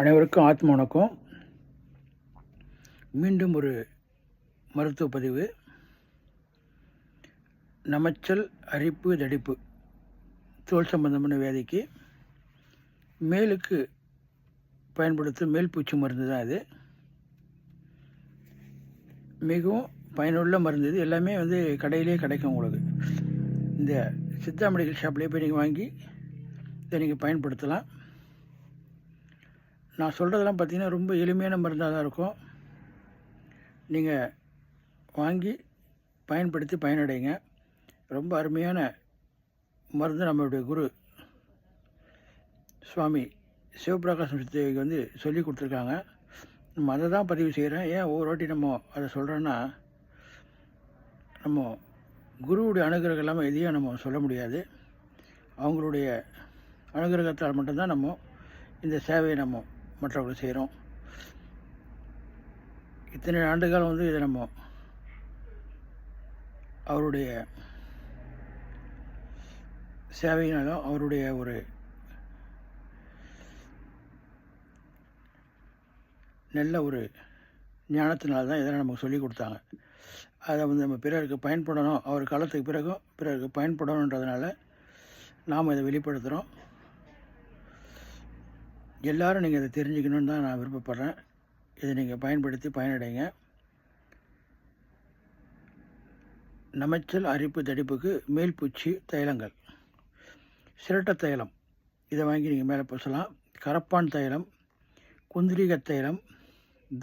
அனைவருக்கும் ஆத்ம வணக்கம். மீண்டும் ஒரு மருத்துவ பதிவு. நமைச்சல் அரிப்பு தடிப்பு. தோல் சம்பந்தமான வியாதிக்கு மேலுக்கு பயன்படுத்தும் மேல் பூச்சி மருந்து தான் இது மிகவும் பயனுள்ள மருந்து இது. எல்லாமே வந்து கடையிலே கிடைக்கும் உங்களுக்கு. இந்த சித்தா மெடிக்கல் ஷாப்லேயே போய் நீங்கள் வாங்கி இதை நீங்கள் பயன்படுத்தலாம். நான் சொல்கிறதெல்லாம் பார்த்தீங்கன்னா ரொம்ப எளிமையான மருந்தாக தான் இருக்கும். நீங்கள் வாங்கி பயன்படுத்தி பயனடைங்க. ரொம்ப அருமையான மருந்து நம்மளுடைய குரு சுவாமி சிவபிரகாசம் சித்தேவிக்கு வந்து சொல்லி கொடுத்துருக்காங்க. நம்ம அதை தான் பதிவு செய்கிறேன் ஏன் ஒவ்வொரு வாட்டி நம்ம அதை சொல்கிறோன்னா நம்ம குருவுடைய அனுகிரகம் இல்லாமல் எதையும் நம்ம சொல்ல முடியாது. அவங்களுடைய அனுகிரகத்தால் மட்டும்தான் நம்ம இந்த சேவையை நம்ம மற்றவர்களுக்கு செய்கிறோம். இத்தனை ஆண்டுகள் வந்து இதை நம்ம அவருடைய சேவையினாலும் அவருடைய ஒரு நல்ல ஒரு ஞானத்தினால தான் இதெல்லாம் நமக்கு சொல்லி கொடுத்தாங்க. அதை வந்து நம்ம பிறருக்கு பயன்படணும். அவர் காலத்துக்கு பிறகும் பிறருக்கு பயன்படணுன்றதுனால நாம் இதை வெளிப்படுத்துகிறோம் எல்லாரும் நீங்கள் இதை தெரிஞ்சுக்கணுன்னு தான் நான் விருப்பப்படுறேன். இதை நீங்கள் பயன்படுத்தி பயனடைங்க. நமைச்சல் அரிப்பு தடிப்புக்கு மேல்பூச்சி தைலங்கள். சிரட்ட தைலம். இதை வாங்கி நீங்கள் மேலே பூசலாம். கரப்பான் தைலம் குந்திரிக தைலம்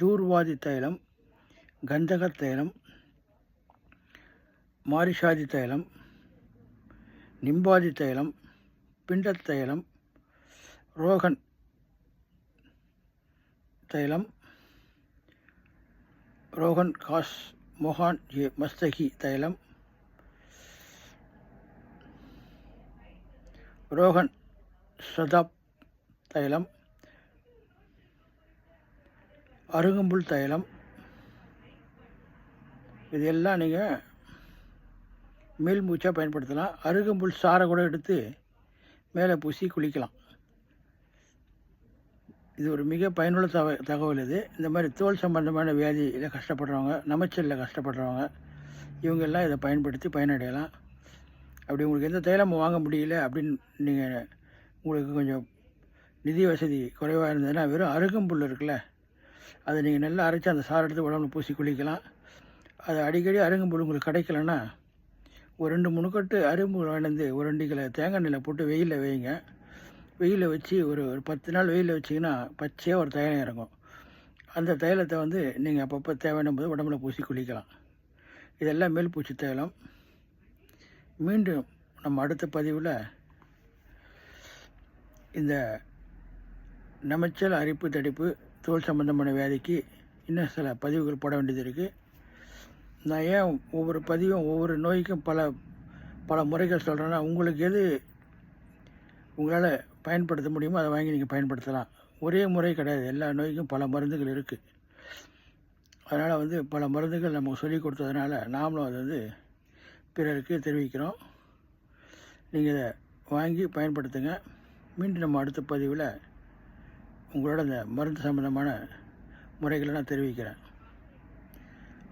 தூர்வாதி தைலம் கந்தக தைலம் மாரிஷாதி தைலம் நிம்பாதி தைலம் பிண்டத் தைலம் ரோகன் தைலம். ரோகன் காஸ் மொஹான் ஏ மஸ்தகி தைலம். ரோகன் சதாப் தைலம். அருகம்புல் தைலம். இது எல்லாம் நீங்கள் மேல் மூச்சாக பயன்படுத்தலாம். அருகம்புல் சாரை கூட எடுத்து மேலே பூசி குளிக்கலாம். இது ஒரு மிக பயனுள்ள தக தகவல் இது. இந்த மாதிரி தோல் சம்பந்தமான வியாதியில் கஷ்டப்படுறவங்க நமைச்சலில் கஷ்டப்படுறவங்க இவங்கெல்லாம் இதை பயன்படுத்தி பயனடையலாம். அப்படி உங்களுக்கு எந்த தைலமும் வாங்க முடியல அப்படின்னு நீங்கள் உங்களுக்கு கொஞ்சம் நிதி வசதி குறைவாக இருந்ததுன்னா வெறும் அருகம்புல் இருக்குல்ல அதை நீங்கள் நல்லா அரைச்சி அந்த சாறு எடுத்து உடம்புல பூசி குளிக்கலாம். அது அடிக்கடி அருகம்புல் உங்களுக்கு கிடைக்கலன்னா ஒரு ரெண்டு முணுக்கட்டு அரும்பு வாங்கிந்து ஒரு ரெண்டு கிலோ தேங்காய் எண்ணெயில் போட்டு வெயிலில் வைங்க. வெயிலில் வச்சு ஒரு ஒரு பத்து நாள் வெயிலில் வச்சிங்கன்னா பச்சையாக ஒரு தைலம் இறங்கும். அந்த தைலத்தை வந்து நீங்கள் அப்பப்போ தேவையான போது உடம்புல பூசி குளிக்கலாம். இதெல்லாம் மேல் பூச்சி தைலம். மீண்டும் நம்ம அடுத்த பதிவில் இந்த நமைச்சல் அரிப்பு தடிப்பு தோல் சம்பந்தமான வியாதிக்கு இன்னும் சில பதிவுகள் போட வேண்டியது இருக்குது நான் ஏன் ஒவ்வொரு பதிவும் ஒவ்வொரு நோய்க்கும் பல பல முறைகள் சொல்கிறேன்னா உங்களுக்கு எது உங்களால் பயன்படுத்த முடியுமோ அதை வாங்கி நீங்கள் பயன்படுத்தலாம். ஒரே முறை கிடையாது. எல்லா நோய்க்கும் பல மருந்துகள் இருக்குது அதனால் வந்து பல மருந்துகள் நமக்கு சொல்லி கொடுத்ததுனால நாமளும் அதை வந்து பிறருக்கு தெரிவிக்கிறோம். நீங்கள் இதை வாங்கி பயன்படுத்துங்க. மீண்டும் நம்ம அடுத்த பதிவில் உங்களோட இந்த மருந்து சம்பந்தமான முறைகளை நான் தெரிவிக்கிறேன்.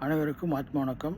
அனைவருக்கும் ஆத்மா வணக்கம்.